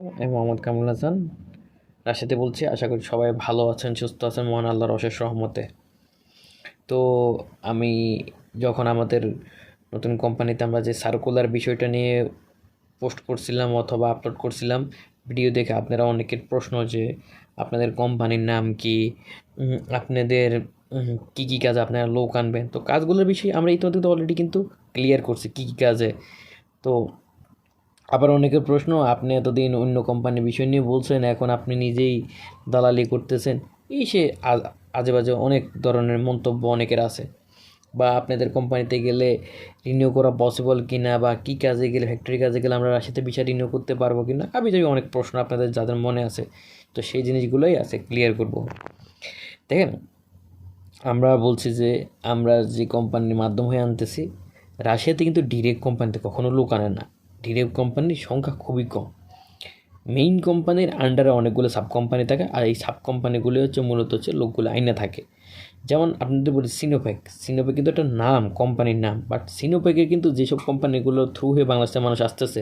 মোহাম্মদ কামরুল হাসান। রাশিয়াতে বলছি, আশা করি সবাই ভালো আছেন, সুস্থ আছেন, মহান আল্লাহর অশেষ রহমতে। তো আমি যখন আমাদের নতুন কোম্পানিতে আমরা যে সার্কুলার বিষয়টা নিয়ে পোস্ট করছিলাম অথবা আপলোড করছিলাম ভিডিও দেখে আপনারা অনেকের প্রশ্ন যে, আপনাদের কোম্পানির নাম কি? আপনাদের কী কী কাজে আপনারা লোক আনবেন? তো কাজগুলোর বিষয়ে আমরা ইতিমধ্যে অলরেডি কিন্তু ক্লিয়ার করছি কী কী কাজে। তো আবার অনেকের প্রশ্ন, আপনি এতদিন অন্য কোম্পানির বিষয় নিয়ে বলছেন, এখন আপনি নিজেই দালালি করতেছেন। এই সে আজে বাজে অনেক ধরনের মন্তব্য অনেকের আছে। বা আপনাদের কোম্পানিতে গেলে রিনিউ করা পসিবল কি না বা কী কাজে গেলে ফ্যাক্টরি কাজে গেলে আমরা রাশিতে বিষয় রিনিউ করতে পারব কি না আমি যাই অনেক প্রশ্ন আপনাদের, যাদের মনে আছে। তো সেই জিনিসগুলোই আছে ক্লিয়ার করব। দেখেন, আমরা বলছি যে, আমরা যে কোম্পানির মাধ্যম হয়ে আনতেছি, রাশিয়াতে কিন্তু ডিরেক্ট কোম্পানিতে কখনো লোক আনে না। ডিরেক্ট কোম্পানির সংখ্যা খুবই কম। মেইন কোম্পানির আন্ডারে অনেকগুলো সাব কোম্পানি থাকে আর এই সাব কোম্পানিগুলো হচ্ছে মূলত হচ্ছে লোকগুলো আইনে থাকে। যেমন আপনাদের বলি সিনোপ্যাক সিনোপ্যাক কিন্তু একটা নাম কোম্পানির নাম বাট সিনোপ্যাকের কিন্তু যেসব কোম্পানিগুলো থ্রু হয়ে বাংলাদেশের মানুষ আসতেছে,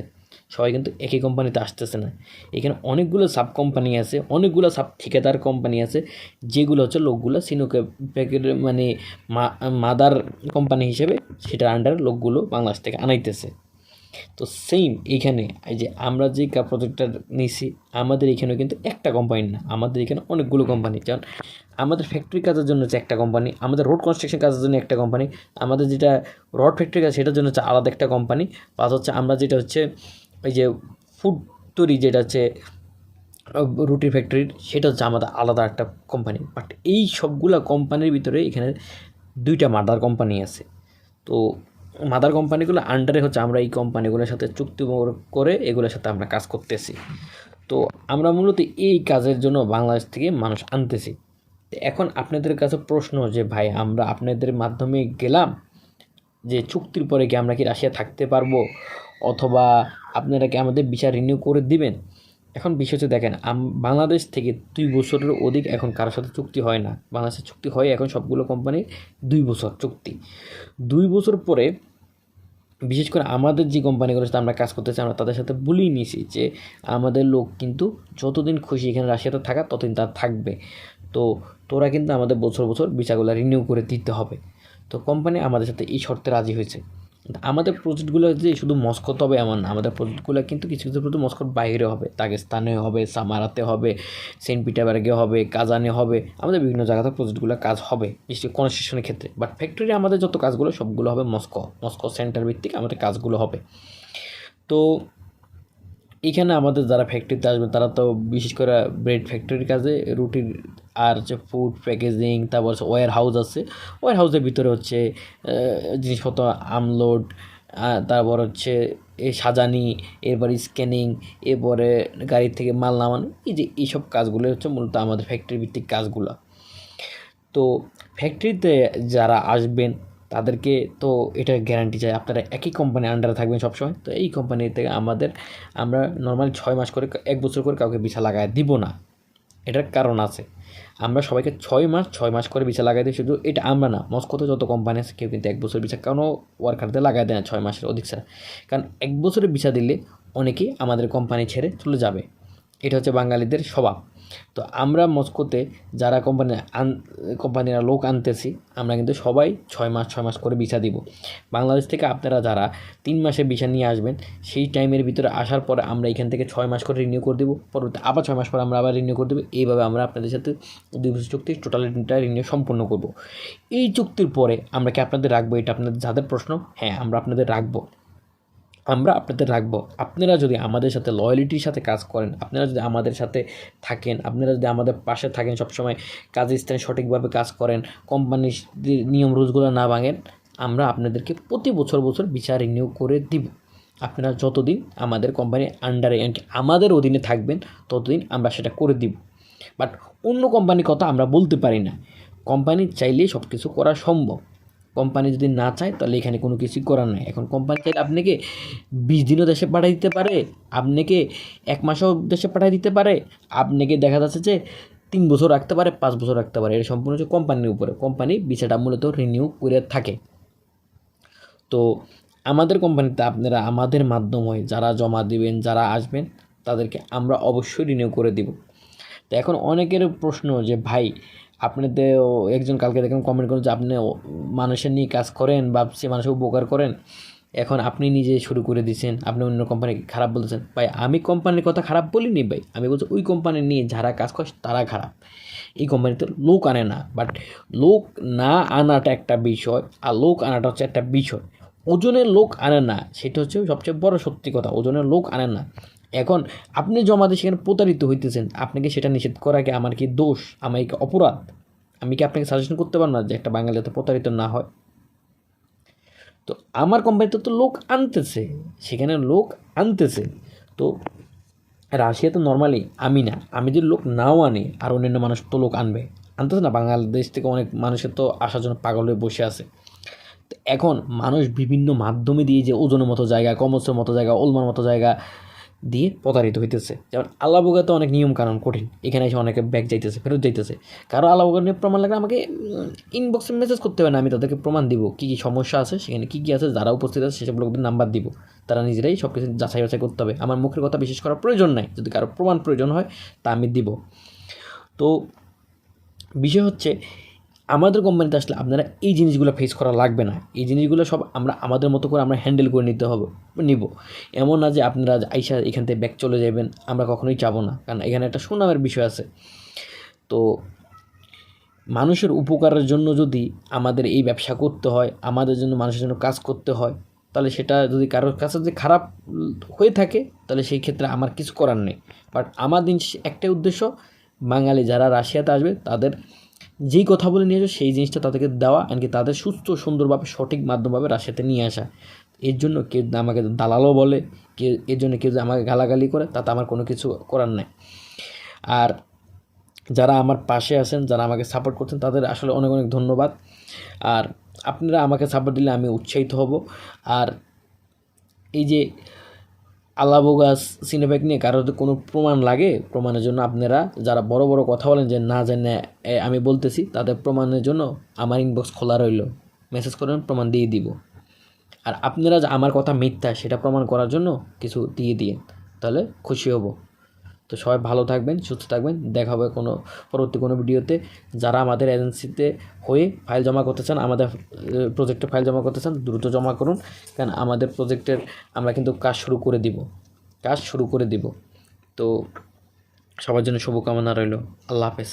সবাই কিন্তু একই কোম্পানিতে আসতেছে না। এখানে অনেকগুলো সাব কোম্পানি আছে, অনেকগুলো সাব ঠিকাদার কোম্পানি আছে, যেগুলো হচ্ছে লোকগুলো সিনোপ্যাকের মানে মাদার কোম্পানি হিসেবে সেটার আন্ডারে লোকগুলো বাংলাদেশ থেকে আনাইতেছে। তো সেম এইখানে এই যে আমরা যে প্রজেক্টটা নিছি, আমাদের এখানেও কিন্তু একটা কোম্পানি না। আমাদের এখানে অনেকগুলো কোম্পানি যেমন আমাদের ফ্যাক্টরি কাজের জন্য হচ্ছে একটা কোম্পানি আমাদের রোড কনস্ট্রাকশন কাজের জন্য একটা কোম্পানি আমাদের যেটা রড ফ্যাক্টরি কাজ সেটার জন্য হচ্ছে আলাদা একটা কোম্পানি প্লাস হচ্ছে আমরা যেটা হচ্ছে, এই যে ফুড তৈরি যেটা হচ্ছে রুটি ফ্যাক্টরির সেটা হচ্ছে আমাদের আলাদা একটা কোম্পানি বাট এই সবগুলা কোম্পানির ভিতরে এখানে দুইটা মাদার কোম্পানি আছে। তো মাদার কোম্পানিগুলো আন্ডারে হচ্ছে আমরা এই কোম্পানিগুলোর সাথে চুক্তি করে এগুলোর সাথে আমরা কাজ করতেছি। তো আমরা মূলত এই কাজের জন্য বাংলাদেশ থেকে মানুষ আনতেছি। এখন আপনাদের কাছে প্রশ্ন যে, ভাই, আমরা আপনাদের মাধ্যমে গেলাম যে চুক্তির পরে কি আমরা কি রাশিয়া থাকতে পারব? অথবা আপনারা কি আমাদের বিচার রিনিউ করে দিবেন? এখন বিষয় হচ্ছে দেখেন বাংলাদেশ থেকে দুই বছরের অধিক এখন কারোর সাথে চুক্তি হয় না। বাংলাদেশের চুক্তি হয় এখন সবগুলো কোম্পানির দুই বছর চুক্তি। দুই বছর পরে বিশেষ করে আমাদের যে কোম্পানিগুলোর সাথে আমরা কাজ করতেছি আমরা তাদের সাথে বলেই নিয়েছি যে আমাদের লোক কিন্তু যতদিন খুশি এখানে রাশিয়াতে থাকা, ততদিন তার থাকবে। তো তোরা কিন্তু আমাদের বছর বছর ভিসাগুলো রিনিউ করে দিতে হবে। তো কোম্পানি আমাদের সাথে এই শর্তে রাজি হয়েছে। আমাদের প্রজেক্টগুলো যে শুধু মস্কোতে হবে এমন না, আমাদের প্রজেক্টগুলো কিন্তু কিছু কিছু প্রজেক্ট মস্কোর বাইরে হবে। তাগেস্তানে হবে, সামারাতে হবে, সেন্ট পিটারবার্গে হবে, কাজানে হবে, আমাদের বিভিন্ন জায়গাতে প্রজেক্টগুলো কাজ হবে, বিশেষ কনস্ট্রাকশনের ক্ষেত্রে। বাট ফ্যাক্টরি আমাদের যত কাজগুলো, সবগুলো হবে মস্কো। মস্কো সেন্টার ভিত্তিক আমাদের কাজগুলো হবে। তো এখানে আমাদের যারা ফ্যাক্টরিতে আসবে তারা তো বিশেষ করে ব্রেড ফ্যাক্টরির কাজে রুটির আর হচ্ছে ফুড প্যাকেজিং তারপর হচ্ছে ওয়ার হাউস আছে। ওয়ার হাউসের ভিতরে হচ্ছে জিনিসপত্র আমলোড তারপর হচ্ছে এ সাজানি, এরপর স্ক্যানিং এরপরে গাড়ি থেকে মাল নামানো, এই যে এইসব কাজগুলো হচ্ছে মূলত আমাদের ফ্যাক্টরি ভিত্তিক কাজগুলো। তো ফ্যাক্টরিতে যারা আসবেন তাদেরকে তো এটা গ্যারান্টি চাই। আপনারা একই কোম্পানির আন্ডারে থাকবেন সবসময়। তো এই কোম্পানি থেকে আমাদের, আমরা নর্মালি ছয় মাস করে, এক বছর করে কাউকে বিছা লাগায় দিব না। এটার কারণ আছে। আমরা সবাইকে ছয় মাস ছয় মাস করে বিছা লাগাই দিই। শুধু এটা আমরা না মস্কোতে যত কোম্পানি আছে, কেউ কিন্তু এক বছর বিছা কোনো ওয়ার্কারদের লাগাই দেয় না ছয় মাসের অধিক ছাড়া কারণ এক বছরের বিছা দিলে অনেকেই আমাদের কোম্পানি ছেড়ে চলে যাবে। এটা হচ্ছে বাঙালিদের স্বভাব। তো আমরা মস্কোতে যারা কোম্পানি আন কোম্পানিরা লোক আনতেছি, আমরা কিন্তু সবাই ছয় মাস ছয় মাস করে ভিসা দিব। বাংলাদেশ থেকে আপনারা যারা তিন মাসে ভিসা নিয়ে আসবেন, সেই টাইমের ভিতরে আসার পরে আমরা এখান থেকে ছয় মাস করে রিনিউ করে দেবো, পরবর্তী আবার ছয় মাস পরে আমরা আবার রিনিউ করে দেবো, এইভাবে আমরা আপনাদের সাথে দুই বছর চুক্তি টোটালিটা রিনিউ সম্পূর্ণ করব। এই চুক্তির পরে আমরা কি আপনাদের রাখব? এটা আপনাদের যাদের প্রশ্ন হ্যাঁ আমরা আপনাদের রাখব। আমরা আপনাদের রাখব। আপনারা যদি আমাদের সাথে লয়ালিটির সাথে কাজ করেন, আপনারা যদি আমাদের সাথে থাকেন, আপনারা যদি আমাদের পাশে থাকেন, সবসময় কাজের স্থানে সঠিকভাবে কাজ করেন কোম্পানির নিয়ম, রুলসগুলো না ভাঙেন, আমরা আপনাদেরকে প্রতি বছর বছর বিচার রিনিউ করে দিব। আপনারা যতদিন আমাদের কোম্পানির আন্ডারে আমাদের অধীনে থাকবেন, ততদিন আমরা সেটা করে দিব। বাট অন্য কোম্পানির কথা আমরা বলতে পারি না। কোম্পানি চাইলেই সব কিছু করা সম্ভব। কোম্পানি যদি না চায়, তাহলে এখানে কোনো কিছুই করার নাই। এখন কোম্পানি চাইলে আপনাকে বিশ দিনও দেশে পাঠিয়ে দিতে পারে, আপনাকে এক মাসও দেশে পাঠিয়ে দিতে পারে, আপনাকে দেখা যাচ্ছে যে তিন বছর রাখতে পারে, পাঁচ বছর রাখতে পারে। এটা সম্পূর্ণ হচ্ছে কোম্পানির উপরে। কোম্পানি বিষয়টা মূলত রিনিউ করে থাকে। তো আমাদের কোম্পানিতে আপনারা আমাদের মাধ্যমে যারা জমা দিবেন, যারা আসবেন, তাদেরকে আমরা অবশ্যই রিনিউ করে দিব। তো এখন অনেকের প্রশ্ন যে, ভাই আপনি তো একজন কালকে দেখেন কমেন্ট করেন যে আপনি মানুষের নিয়ে কাজ করেন বা সে মানুষের উপকার করেন, এখন আপনি নিজে শুরু করে দিয়েছেন, আপনি অন্য কোম্পানি খারাপ বলতেছেন। ভাই, আমি কোম্পানির কথা খারাপ বলিনি ভাই। আমি বলছি ওই কোম্পানি নিয়ে যারা কাজ করে তারা খারাপ। এই কোম্পানিতে লোক আনে না বাট লোক না আনাটা একটা বিষয় আর লোক আনাটা হচ্ছে একটা বিষয়। ওজনের লোক আনে না, সেটা হচ্ছে সবচেয়ে বড় সত্যি কথা, ওজনের লোক আনে না। এখন আপনি জমা দিয়ে সেখানে প্রতারিত হইতেছেন, আপনাকে সেটা নিষেধ করা কি আমার কি দোষ? আমার কি অপরাধ? আমি কি আপনাকে সাজেশন করতে পারব না যে একটা বাঙালি যাতে প্রতারিত না হয়? তো আমার কোম্পানিতে তো লোক আনতেছে, সেখানে লোক আনতেছে। তো রাশিয়া তো নর্মালি আমি না, আমি যদি লোক নাও আনি, আর অন্যান্য মানুষ তো লোক আনবে। আনতেছে না, বাংলাদেশ থেকে অনেক মানুষের তো আসার জন্য পাগল হয়ে বসে আছে। তো এখন মানুষ বিভিন্ন মাধ্যমে দিয়ে যে ওজনের মতো জায়গা, কমসের মতো জায়গা, ওলমার মতো জায়গা দিয়ে প্রতারিত হইতেছে। যেমন আল্লাহ তো অনেক নিয়ম কানুন কঠিন। এখানে এসে অনেকে ব্যাগ যাইতেছে, ফেরত যাইতেছে। কারও আল্লাহ নিয়ে প্রমাণ লাগলে আমাকে ইনবক্সে মেসেজ করতে হবে না, আমি তাদেরকে প্রমাণ দিব কী কী সমস্যা আছে, সেখানে কী কী আছে, যারা উপস্থিত আছে, সেসব লোকদের নাম্বার দিব। তারা নিজেরাই সব কিছু যাচাই বাছাই করতে হবে। আমার মুখের কথা বিশেষ করার প্রয়োজন নাই। যদি কারও প্রমাণ প্রয়োজন হয়, তা আমি দিব। তো, বিষয় হচ্ছে আমাদের কোম্পানিতে আসলে আপনারা এই জিনিসগুলো ফেস করা লাগবে না। এই জিনিসগুলো সব আমরা, আমাদের মতো করে আমরা হ্যান্ডেল করে নিতে হবে, নিব। এমন না যে আপনারা আইসা এখান থেকে ব্যাক চলে যাবেন, আমরা কখনোই চাবো না, কারণ এখানে একটা সুনামের বিষয় আছে। তো মানুষের উপকারের জন্য যদি আমাদের এই ব্যবসা করতে হয়, আমাদের জন্য মানুষের জন্য কাজ করতে হয়, তাহলে সেটা যদি কারোর কাছে যদি খারাপ হয়ে থাকে, তাহলে সেই ক্ষেত্রে আমার কিছু করার নেই। বাট আমার দিন একটাই উদ্দেশ্য, বাঙালি যারা রাশিয়াতে আসবে, তাদের যেই কথা বলে নিয়ে আসবে সেই জিনিসটা তাদেরকে দেওয়া এমনকি তাদের সুস্থ, সুন্দরভাবে, সঠিক মাধ্যমভাবে রাশিয়াতে নিয়ে আসা। এর জন্য কেউ আমাকে দালালও বলে কে এর জন্য কেউ আমাকে গালাগালি করে, তাতে আমার কোনো কিছু করার নেই। আর যারা আমার পাশে আছেন, যারা আমাকে সাপোর্ট করছেন, তাদের আসলে অনেক অনেক ধন্যবাদ। আর আপনারা আমাকে সাপোর্ট দিলে আমি উৎসাহিত হব। আর এই যে আলাবো গাছ সিনেব্যাক নিয়ে কারও কোনো প্রমাণ লাগে, প্রমাণের জন্য আপনারা যারা বড় বড় কথা বলেন যে না জেনে আমি বলতেছি, তাদের প্রমাণের জন্য আমার ইনবক্স খোলা রইল। মেসেজ করেন, প্রমাণ দিয়ে দিব। আর আপনারা আমার কথা মিথ্যা, সেটা প্রমাণ করার জন্য কিছু দিয়ে দিন তাহলে খুশি হব। তো সবাই ভালো থাকবেন, সুস্থ থাকবেন। দেখা হবে কোনো পরবর্তী কোনো ভিডিওতে। যারা আমাদের এজেন্সিতে হয়ে ফাইল জমা করতে চান, আমাদের প্রজেক্টে ফাইল জমা করতে চান, দ্রুত জমা করুন। কারণ আমাদের প্রজেক্টের আমরা কিন্তু কাজ শুরু করে দিব। কাজ শুরু করে দিব। তো সবার জন্য শুভকামনা রইল। আল্লাহ হাফেজ।